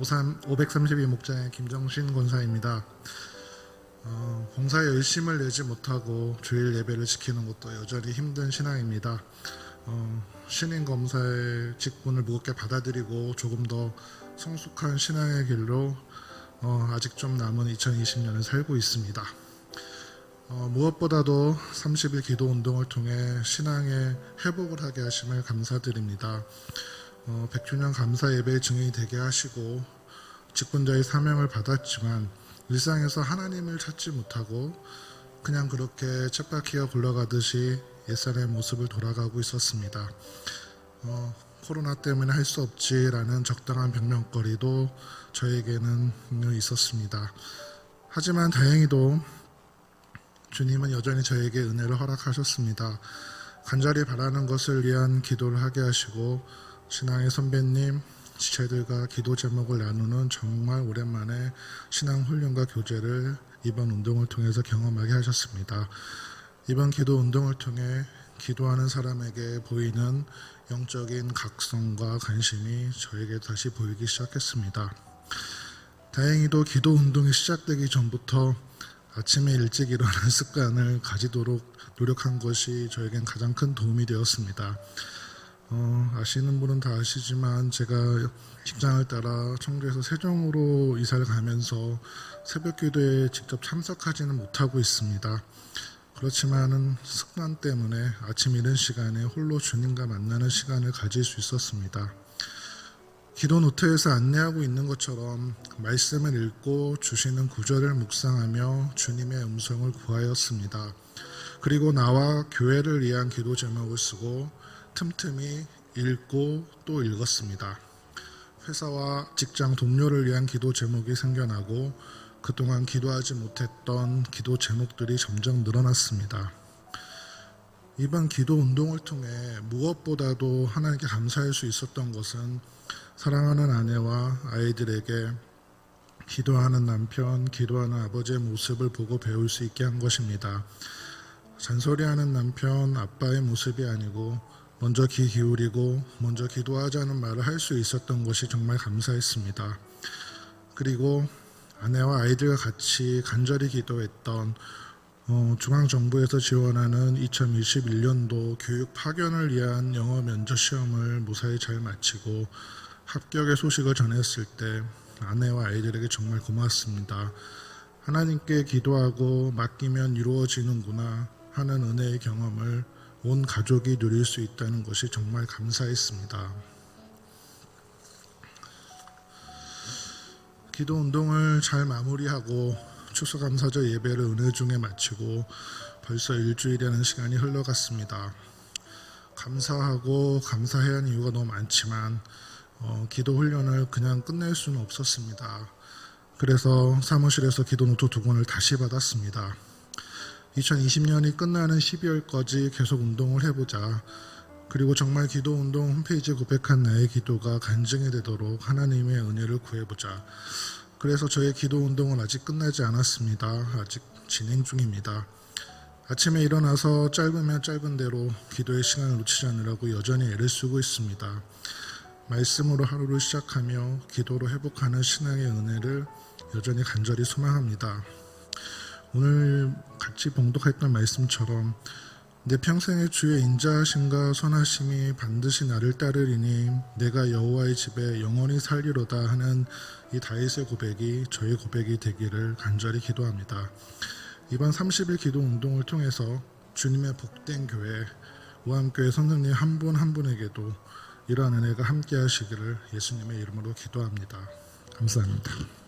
오산 532 목장의 김정신 권사입니다. 어, 봉사에 열심을 내지 못하고 주일 예배를 지키는 것도 여전히 힘든 신앙입니다. 어, 신인 검사의 직분을 무겁게 받아들이고 조금 더 성숙한 신앙의 길로 어, 아직 좀 남은 2020년을 살고 있습니다. 어, 무엇보다도 30일 기도 운동을 통해 신앙의 회복을 하게 하심을 감사드립니다. 어, 100주년 감사 예배의 증인이 되게 하시고 직분자의 사명을 받았지만 일상에서 하나님을 찾지 못하고 그냥 그렇게 쳇바퀴가 굴러가듯이 옛사람의 모습을 돌아가고 있었습니다. 어, 코로나 때문에 할 수 없지라는 적당한 변명거리도 저에게는 있었습니다. 하지만 다행히도 주님은 여전히 저에게 은혜를 허락하셨습니다. 간절히 바라는 것을 위한 기도를 하게 하시고 신앙의 선배님, 지체들과 기도 제목을 나누는 정말 오랜만에 신앙 훈련과 교제를 이번 운동을 통해서 경험하게 하셨습니다. 이번 기도 운동을 통해 기도하는 사람에게 보이는 영적인 각성과 관심이 저에게 다시 보이기 시작했습니다. 다행히도 기도 운동이 시작되기 전부터 아침에 일찍 일어나는 습관을 가지도록 노력한 것이 저에겐 가장 큰 도움이 되었습니다. 어, 아시는 분은 다 아시지만 제가 직장을 따라 청주에서 세종으로 이사를 가면서 새벽 기도에 직접 참석하지는 못하고 있습니다. 그렇지만은 습관 때문에 아침 이른 시간에 홀로 주님과 만나는 시간을 가질 수 있었습니다. 기도 노트에서 안내하고 있는 것처럼 말씀을 읽고 주시는 구절을 묵상하며 주님의 음성을 구하였습니다. 그리고 나와 교회를 위한 기도 제목을 쓰고 틈틈이 읽고 또 읽었습니다. 회사와 직장 동료를 위한 기도 제목이 생겨나고 그동안 기도하지 못했던 기도 제목들이 점점 늘어났습니다. 이번 기도 운동을 통해 무엇보다도 하나님께 감사할 수 있었던 것은 사랑하는 아내와 아이들에게 기도하는 남편, 기도하는 아버지의 모습을 보고 배울 수 있게 한 것입니다. 잔소리하는 남편, 아빠의 모습이 아니고 먼저 귀 기울이고 먼저 기도하자는 말을 할 수 있었던 것이 정말 감사했습니다. 그리고 아내와 아이들과 같이 간절히 기도했던 어, 중앙정부에서 지원하는 2021년도 교육 파견을 위한 영어 면접 시험을 무사히 잘 마치고 합격의 소식을 전했을 때 아내와 아이들에게 정말 고맙습니다. 하나님께 기도하고 맡기면 이루어지는구나 하는 은혜의 경험을 온 가족이 누릴 수 있다는 것이 정말 감사했습니다. 기도 운동을 잘 마무리하고 추수감사절 예배를 은혜 중에 마치고 벌써 일주일이라는 시간이 흘러갔습니다. 감사하고 감사해야 하는 이유가 너무 많지만 어, 기도 훈련을 그냥 끝낼 수는 없었습니다. 그래서 사무실에서 기도 노트 두 권을 다시 받았습니다. 2020년이 끝나는 12월까지 계속 운동을 해보자. 그리고 정말 기도 운동 홈페이지에 고백한 나의 기도가 간증이 되도록 하나님의 은혜를 구해보자. 그래서 저의 기도 운동은 아직 끝나지 않았습니다. 아직 진행 중입니다. 아침에 일어나서 짧으면 짧은 대로 기도의 시간을 놓치지 않으라고 여전히 애를 쓰고 있습니다. 말씀으로 하루를 시작하며 기도로 회복하는 신앙의 은혜를 여전히 간절히 소망합니다. 오늘 같이 봉독했던 말씀처럼 내 평생의 주의 인자하심과 선하심이 반드시 나를 따르리니 내가 여호와의 집에 영원히 살리로다 하는 이 다윗의 고백이 저의 고백이 되기를 간절히 기도합니다. 이번 30일 기도 운동을 통해서 주님의 복된 교회 우암교회 선생님 한 분 한 분에게도 이러한 은혜가 함께 하시기를 예수님의 이름으로 기도합니다. 감사합니다.